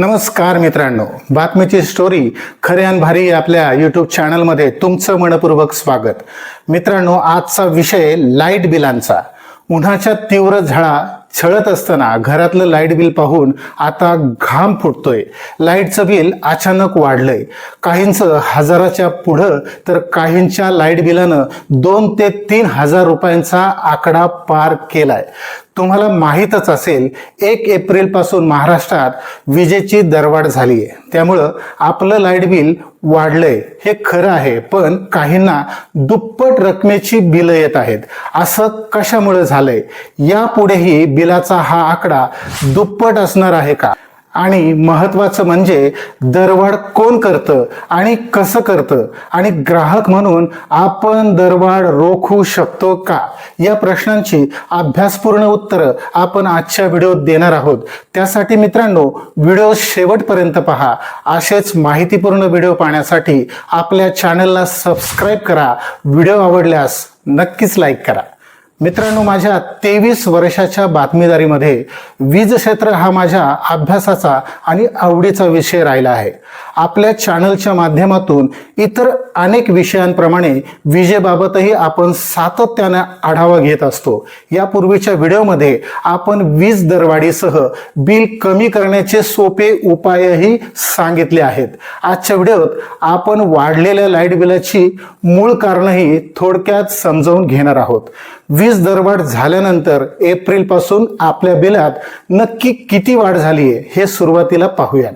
नमस्कार मित्रांनो. बातमीची स्टोरी खरे आणि भारी आपल्या यूट्यूब चॅनलमध्ये तुमचं मनपूर्वक स्वागत. मित्रांनो आजचा विषय लाइट बिलांचा उन्हाच्या तीव्र झळा छळत असताना घरातलं लाइट बिल पाहून आता घाम फुटतोय. लाईटचं बिल अचानक वाढलंय. काहींचं हजाराच्या पुढं तर काहींच्या लाइट बिलानं दोन ते तीन हजार रुपयांचा आकडा पार केलाय. तुम्हाला माहीतच असेल एक एप्रिलपासून महाराष्ट्रात विजेची दरवाढ झाली आहे त्यामुळं आपलं लाइट बिल वाढलंय हे खरं आहे पण काहींना दुप्पट रकमेची बिलं येत आहेत. असं कशामुळे झालंय? यापुढेही बिलाचा हा आकडा दुप्पट असणार आहे का? आणि महत्वाचं म्हणजे दरवाढ कोण करतं आणि कसं करतं? आणि ग्राहक म्हणून आपण दरवाढ रोखू शकतो का? या प्रश्नांची अभ्यासपूर्ण उत्तरं आपण आजच्या व्हिडिओत देणार आहोत. त्यासाठी मित्रांनो व्हिडिओ शेवटपर्यंत पहा. असेच माहितीपूर्ण व्हिडिओ पाहण्यासाठी आपल्या चॅनलला सबस्क्राईब करा. व्हिडिओ आवडल्यास नक्कीच लाईक करा. मित्रांनो माझ्या तेवीस वर्षाच्या बातमीदारीमध्ये वीज क्षेत्र हा माझ्या अभ्यासाचा आणि आवडीचा विषय राहिला आहे. आपल्या चॅनलच्या माध्यमातून इतर अनेक विषयांप्रमाणे विजेबाबतही आपण सातत्याने आढावा घेत असतो. यापूर्वीच्या व्हिडिओमध्ये आपण वीज दरवाढीसह बिल कमी करण्याचे सोपे उपायही सांगितले आहेत. आजच्या व्हिडिओत आपण वाढलेल्या लाइट बिलाची मूळ कारणही थोडक्यात समजावून घेणार आहोत. वीज दरवाढ झाल्यानंतर एप्रिलपासून आपल्या बिलात नक्की किती वाढ झाली आहे हे सुरुवातीला पाहूयात.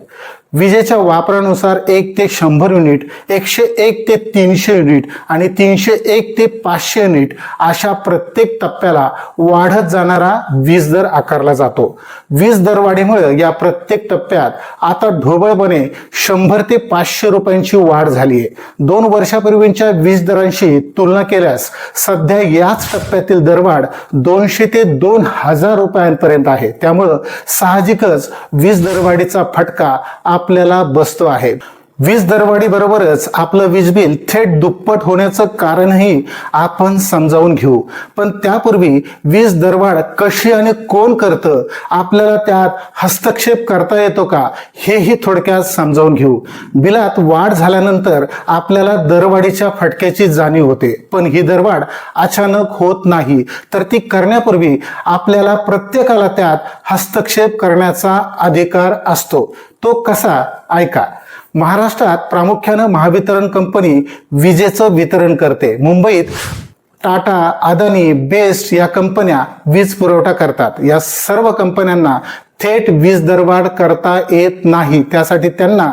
विजेच्या वापरानुसार एक ते शंभर युनिट एकशे एक ते तीनशे युनिट आणि तीनशे एक ते पाचशे युनिट अशा प्रत्येक टप्प्याला वाढत जाणारा वीज दर आकारला जातो. वीज दरवाढीमुळे या प्रत्येक टप्प्यात आता ढोबळपणे शंभर ते पाचशे रुपयांची वाढ झाली आहे. दोन वर्षापूर्वीच्या वीज दरांशी तुलना केल्यास सध्या याच टप्प्यातील दरवाढ दोनशे ते दोन हजार रुपयांपर्यंत आहे. त्यामुळं साहजिकच वीज दरवाढीचा फटका आपल्याला बसतो आहे. वीज दरवाढी बरोबरच आपलं वीज बिल थेट दुप्पट होण्याचं कारणही आपण समजावून घेऊ. पण त्यापूर्वी वीज दरवाढ कशी आणि कोण करतं आपल्याला त्यात हस्तक्षेप करता येतो का हेही थोडक्यात समजावून घेऊ. बिलात वाढ झाल्यानंतर आपल्याला दरवाढीच्या फटक्याची जाणीव होते. पण ही दरवाढ अचानक होत नाही तर ती करण्यापूर्वी आपल्याला प्रत्येकाला त्यात हस्तक्षेप करण्याचा अधिकार असतो. तो कसा? ऐका. महाराष्ट्रात प्रामुख्यानं महावितरण कंपनी विजेचं वितरण करते. मुंबईत टाटा अदानी बेस्ट या कंपन्या वीज पुरवठा करतात. या सर्व कंपन्यांना थेट वीज दरवाढ करता येत नाही. त्यासाठी त्यांना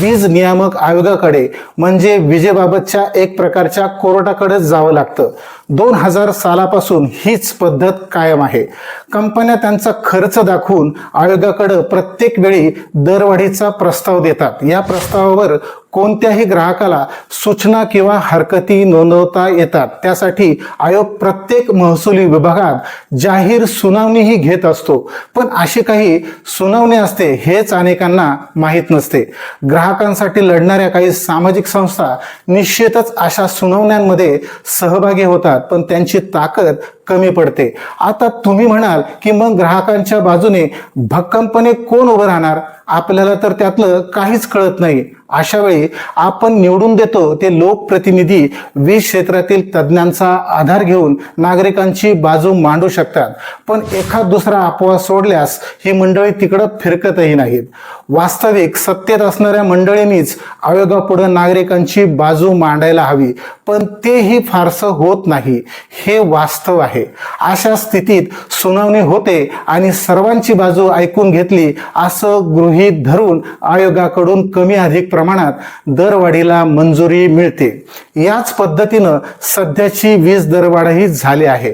वीज नियामक आयोगाकडे म्हणजे विजेबाबतच्या एक प्रकारच्या कोर्टाकडे जावं लागतं. दोन हजार सालापासून हीच पद्धत कायम आहे. कंपन्या त्यांचा खर्च दाखवून आयोगाकडे प्रत्येक वेळी दरवाढीचा प्रस्ताव देतात. या प्रस्तावावर कोणत्याही ग्राहकाला सूचना किंवा हरकती नोंदवता येतात. त्यासाठी आयोग प्रत्येक महसुली विभागात जाहीर सुनावणीही घेत असतो. पण अशी काही सुनावणी असते हेच अनेकांना माहीत नसते. ग्राहकांसाठी लढणाऱ्या काही सामाजिक संस्था निश्चितच अशा सुनावण्यांमध्ये सहभागी होतात पण त्यांची ताकद कमी पडते. आता तुम्ही म्हणाल की मग ग्राहकांच्या बाजूने भक्कमपणे कोण उभं राहणार? आपल्याला तर त्यातलं काहीच कळत नाही. अशा वेळी आपण निवडून देतो ते लोकप्रतिनिधी वीज क्षेत्रातील तज्ज्ञांचा आधार घेऊन नागरिकांची बाजू मांडू शकतात. पण एखाद दुसरा अपवाद सोडल्यास ही मंडळी तिकडं फिरकतही नाहीत. वास्तविक सत्तेत असणाऱ्या मंडळींनीच आयोगापुढे नागरिकांची बाजू मांडायला हवी. पण तेही फारसं होत नाही. हे वास्तव आहे. अशा स्थितीत सुनावणी होते आणि सर्वांची बाजू ऐकून घेतली असं गृहीत धरून आयोगाकडून कमी अधिक प्रमाणात दरवाढीला मंजुरी मिळते. याच पद्धतीनं सध्याची वीज दरवाढही झाली आहे.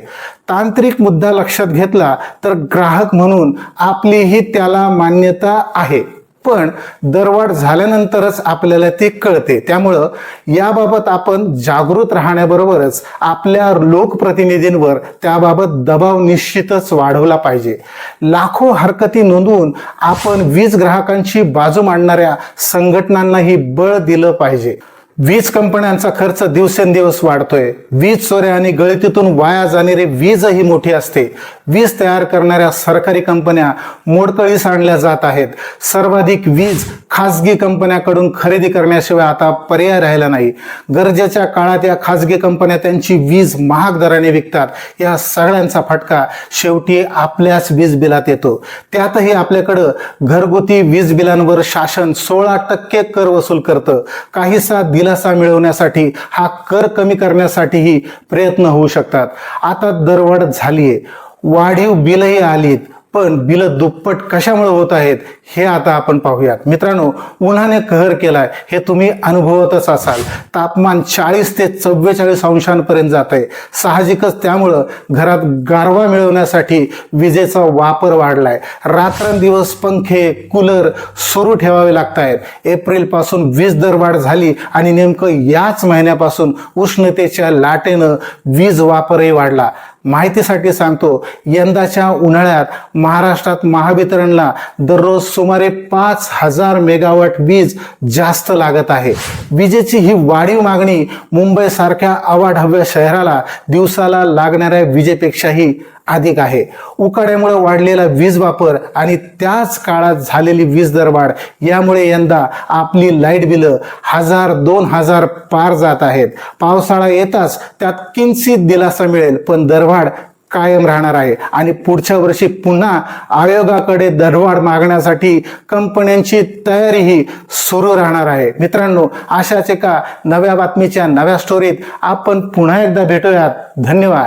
तांत्रिक मुद्दा लक्षात घेतला तर ग्राहक म्हणून आपलीही त्याला मान्यता आहे. पण दरवाढ झाल्यानंतरच आपल्याला ते कळते. त्यामुळं याबाबत आपण जागृत राहण्याबरोबरच आपल्या लोकप्रतिनिधींवर त्याबाबत दबाव निश्चितच वाढवला पाहिजे. लाखो हरकती नोंदवून आपण वीज ग्राहकांची बाजू मांडणाऱ्या संघटनांनाही बळ दिलं पाहिजे. वीज कंपन्यांचा खर्च दिवसेंदिवस वाढतोय. वीज चोऱ्या आणि गळतीतून वाया जाणारी वीजही मोठी असते. वीज तयार करणाऱ्या सरकारी कंपन्या मोडकळीस आणल्या जात आहेत. सर्वाधिक वीज खासगी कंपन्याकडून खरेदी करण्याशिवाय आता पर्याय राहिला नाही. गरजेच्या काळात या खाजगी कंपन्या त्यांची वीज महाग दराने विकतात. या सगळ्यांचा फटका शेवटी आपल्याच वीज बिलात येतो. त्यातही आपल्याकडं घरगुती वीज बिलांवर शासन सोळा टक्के कर वसूल करतं. काहीसा दिलासा मिळवण्यासाठी हा कर कमी करण्यासाठीही प्रयत्न होऊ शकतात. आता दरवाढ झालीये. वाढीव बिलही आलीत. पण बिलं दुप्पट कशामुळे होत आहेत हे आता आपण पाहूयात. मित्रांनो उन्हाने कहर केलाय. हे तुम्ही अनुभवतच असाल. तापमान चाळीस ते चव्वेचाळीस अंशांपर्यंत जात आहे साहजिकच त्यामुळं घरात गारवा मिळवण्यासाठी विजेचा वापर वाढलाय. रात्रंदिवस पंखे कूलर सुरू ठेवावे लागत आहेत एप्रिलपासून वीज दरवाढ झाली आणि नेमकं याच महिन्यापासून उष्णतेच्या लाटेनं वीज वापरही वाढला. माहितीसाठी सांगतो यंदाच्या उन्हाळ्यात महाराष्ट्रात महावितरणला दररोज सुमारे पाच हजार मेगावॉट वीज जास्त लागत आहे. विजेची ही वाढीव मागणी मुंबईसारख्या अवाढव्य शहराला दिवसाला लागणाऱ्या विजेपेक्षाही अधिक आहे. उकाड्यामुळे वाढलेला वीज वापर आणि त्याच काळात झालेली वीज दरवाढ यामुळे यंदा आपली लाइट बिलं हजार दोन हजार पार जात आहेत. पावसाळा येताच त्यात किंचित दिलासा मिळेल पण दरवाढ कायम राहणार आहे. आणि पुढच्या वर्षी पुन्हा आयोगाकडे दरवाढ मागण्यासाठी कंपन्यांची तयारीही सुरू राहणार आहे. मित्रांनो अशाच एका नव्या बातमीच्या नव्या स्टोरीत आपण पुन्हा एकदा भेटूयात. धन्यवाद.